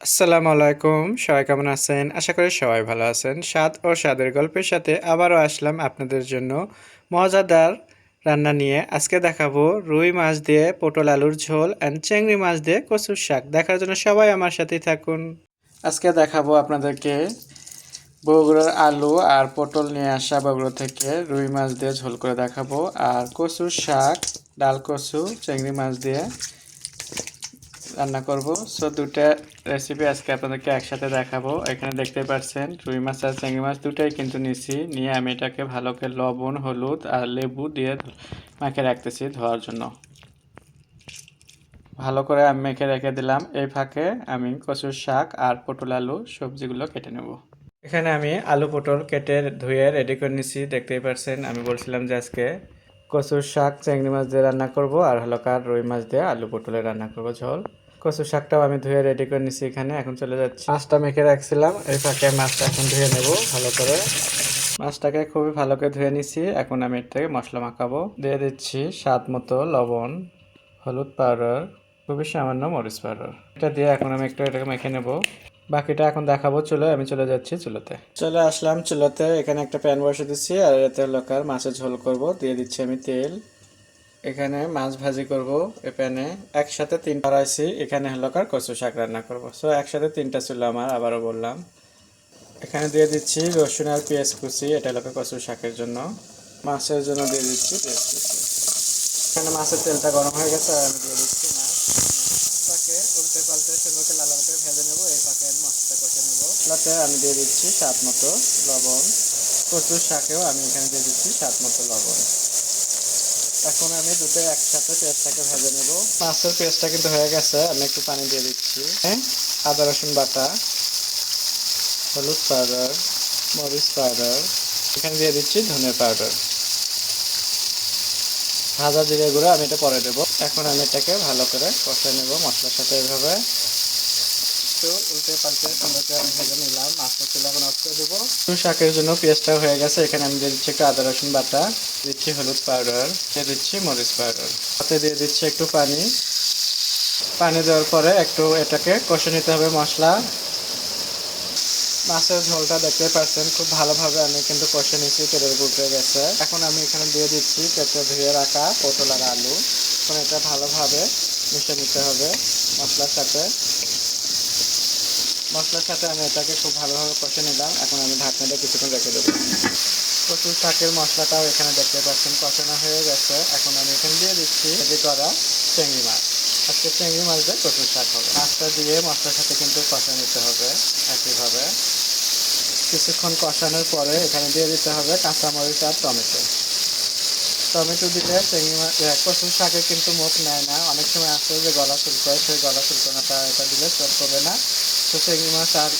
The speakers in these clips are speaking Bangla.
আসসালামু আলাইকুম, সবাই কেমন আছেন? আশা করি সবাই ভালো আছেন। স্বাদ ও স্বাদের গল্পের সাথে আবারও আসলাম আপনাদের জন্য মজাদার রান্না নিয়ে। আজকে দেখাবো রুই মাছ দিয়ে পটল আলুর ঝোল অ্যান্ড চিংড়ি মাছ দিয়ে কচুর শাক। দেখার জন্য সবাই আমার সাথেই থাকুন। আজকে দেখাবো আপনাদেরকে বগুড়ার আলু আর পটল নিয়ে আসা বগুড়া থেকে রুই মাছ দিয়ে ঝোল করে দেখাবো। আর কচুর শাক, ডাল কচু, চিংড়ি মাছ দিয়ে রান্না করব। সো দুটা রেসিপি আজকে আপনাদেরকে একসাথে দেখাবো। এখানে দেখতে পাচ্ছেন, রুই মাছ আর চিংড়ি মাছ দুটাই কিন্তু নিছি। নিয়ে আমি এটাকে ভালো করে লবণ, হলুদ আর লেবু দিয়ে মাখে রাখতেছি ধোয়ার জন্য। ভালো করে আমি মেখে রেখে দিলাম। এই ফাঁকে আমি কচুর শাক আর পটল আলু সবজিগুলো কেটে নেব। এখানে আমি আলু পটল কেটে ধুয়ে রেডি করে নিছি। দেখতেই পাচ্ছেন, আমি বলছিলাম যে আজকে কচুর শাক, চিংড়ি মাছ দিয়ে রান্না করব আর হলো কার রুই মাছ দিয়ে আলু পটলে রান্না করব। ঝোল। কচুর শাকটাও আমি ধুয়ে রেডি করে নিছি এখানে, এখন চলে যাচ্ছি। মাছটা মেখে রাখছিলাম, এই ফাঁকে মাছটা এখন ধুয়ে নেব ভালো করে। মাছটাকে খুবই ভালো করে ধুয়ে নিছি, এখন আমি এর থেকে মশলা মাখাবো। দিয়ে দিচ্ছি স্বাদ মতো লবণ, হলুদ পাউডার খুবই সামান্য মরিচ পাউডার এটা দিয়ে এখন আমি একটু এটাকে মেখে নেব। বাকিটা এখন দেখাবো চলো, আমি চলে যাচ্ছি চুলোতে। চলে আসলাম চুলোতে, এখানে একটা প্যান বসে দিচ্ছি, আর এতে লোকার মাছের ঝোল করব। দিয়ে দিচ্ছি আমি তেল। এখানে মাছ ভাজি করব, এ প্যানে। একসাথে তিন কড়াইছি এখানে হলো কার কচু শাক রান্না করব। সো একসাথে তিনটা ছিল আমার, আবারও বললাম। এখানে দিয়ে দিচ্ছি রসুন আর পেঁয়াজ কুচি, এটা হলো কচু শাকের জন্য। মাছের জন্য দিয়ে দিচ্ছি পেঁয়াজ কুচি। এখানে মাছের তেলটা গরম হয়ে গেছে, আর আমি দিয়ে দিচ্ছি মাছ। মাছটাকে উল্টে পাল্টে করে লাল করে ভেজে নেব, এই ফাঁকে আমি মশলাটা কষে নেব। মশলাতে আমি দিয়ে দিচ্ছি স্বাদ মতো লবণ। কচুর শাকেও আমি এখানে দিয়ে দিচ্ছি স্বাদ মতো লবণ। এখন আমি দুটো একসাথে পেঁয়াজটাকে ভেজে নেব। মাছের পেঁয়াজটা কিন্তু হয়ে গেছে আমি একটু পানি দিয়ে দিচ্ছি। হ্যাঁ? আদা রসুন বাটা হলুদ পাউডার মরিচ পাউডার এখানে দিয়ে দিচ্ছি ধনে পাউডার। ভাজা জিরে গুঁড়ো আমি এটা পরে দেবো। এখন আমি এটাকে ভালো করে কষে নেব মশলার সাথে এভাবে। একটু উল্টে পাল্টে সুন্দর করে আমি ভেজে নিলাম মাছটা চুলা এখন অফ দেবো শাকের জন্য পেঁয়াজটা হয়ে গেছে। এখানে আমি দিয়ে দিচ্ছি একটু আদা, রসুন বাটা, দিচ্ছি হলুদ পাউডার, দিয়ে দিচ্ছি মরিচ পাউডার। সাথে দিয়ে দিচ্ছি একটু পানি। পানি দেওয়ার পরে একটু এটাকে কষে নিতে হবে মশলা। মাছের ঝোলটা দেখতে পাচ্ছেন, খুব ভালোভাবে আমি কিন্তু কষে নিচ্ছি তেলের গুটে গেছে। এখন আমি এখানে দিয়ে দিচ্ছি কেটে ধুয়ে রাখা পটল আর আলু। এখন এটা ভালোভাবে মিশে নিতে হবে মশলার সাথে। মশলার সাথে আমি এটাকে খুব ভালোভাবে কষে নিলাম। এখন আমি ঢাকনাটা কিছুক্ষণ রেখে দেবো। কচুর শাকের মশলাটাও এখানে দেখতে পাচ্ছেন, কষানো হয়ে গেছে। এখন আমি এখানে দিয়ে দিচ্ছি রেডি করা চিংড়ি মাছ। আজকে চিংড়ি মাছ দিয়ে কচুর শাক হবে। মাছটা দিয়ে মশলার সাথে কিন্তু কষা নিতে হবে একইভাবে। কিছুক্ষণ কষানোর পরে এখানে দিয়ে দিতে হবে কাঁচামরিচ আর টমেটো। টমেটো দিলে চিংড়ি মাছ কচুর শাকে কিন্তু মুখ নেয় না। অনেক সময় আছে যে গলা চুলকোয়, সেই গলা চুলকোনাটা এটা দিলে চল করবে না। তো মাছ আর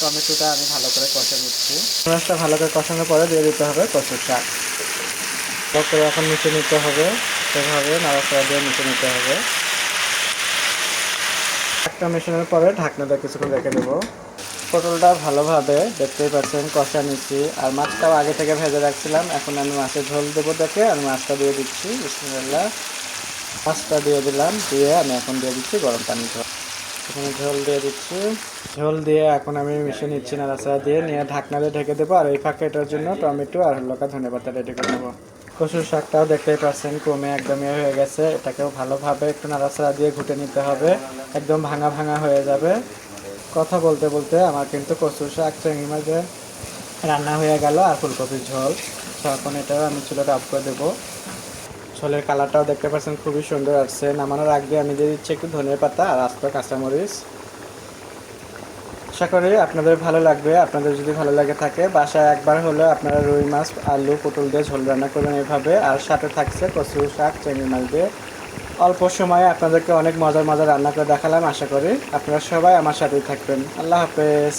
টমেটোটা আমি ভালো করে কষে নিচ্ছি। মাছটা ভালো করে কষানোর পরে দিয়ে দিতে হবে কচুর শাক। ভালো করে এখন মিশে নিতে হবে। সেভাবে নাড়াচাড়া দিয়ে মিশে নিতে হবে। একটা মেশানোর পরে ঢাকনাটা কিছুক্ষণ রেখে দেবো। পটলটা ভালোভাবে দেখতেই পাচ্ছেন কষা নিচ্ছি। আর মাছটাও আগে থেকে ভেজে রাখছিলাম। এখন আমি মাছের ঝোল দেবো দেখে আমি মাছটা দিয়ে দিচ্ছি বিসমিল্লাহ। মাছটা দিয়ে দিলাম। দিয়ে আমি এখন দিয়ে দিচ্ছি গরম পানি ঝোল ঝোল দিয়ে দিচ্ছি। ঝোল দিয়ে এখন আমি মিশিয়ে নিচ্ছি নাড়াচাড়া দিয়ে, নিয়ে ঢাকনা দিয়ে ঢেকে দেবো। আর এই ফাঁকে এটার জন্য টমেটো আর হলকা ধনে পাতা রেডি করে নেব কচুর শাকটাও দেখতেই পাচ্ছেন কমে একদম ইয়ে হয়ে গেছে। এটাকেও ভালোভাবে একটু নাড়াচাড়া দিয়ে ঘুটে নিতে হবে। একদম ভাঙা ভাঙা হয়ে যাবে। কথা বলতে বলতে আমার কিন্তু কচুর শাক, চিংড়ি মাঝে রান্না হয়ে গেল আর ফুলকপির ঝোল। তো এখন এটাও আমি চুলোটা অফ করে দেবো। ঝোলের কালারটাও দেখতে পাচ্ছেন, খুবই সুন্দর আসছে। নামানোর আগে আমি দিয়ে দিচ্ছি একটু ধনের পাতা আর আস্ত কাঁচামরিচ আশা করি আপনাদের ভালো লাগবে। আপনাদের যদি ভালো লাগে থাকে, বাসায় একবার হলেও আপনারা রুই মাছ, আলু, পটল দিয়ে ঝোল রান্না করবেন এভাবে। আর সাথে থাকছে কচু শাক, চিংড়ি মাছ দিয়ে। অল্প সময়ে আপনাদেরকে অনেক মজার মজার রান্না করে দেখালাম, আশা করি। আপনারা সবাই আমার সাথেই থাকবেন। আল্লাহ হাফেজ।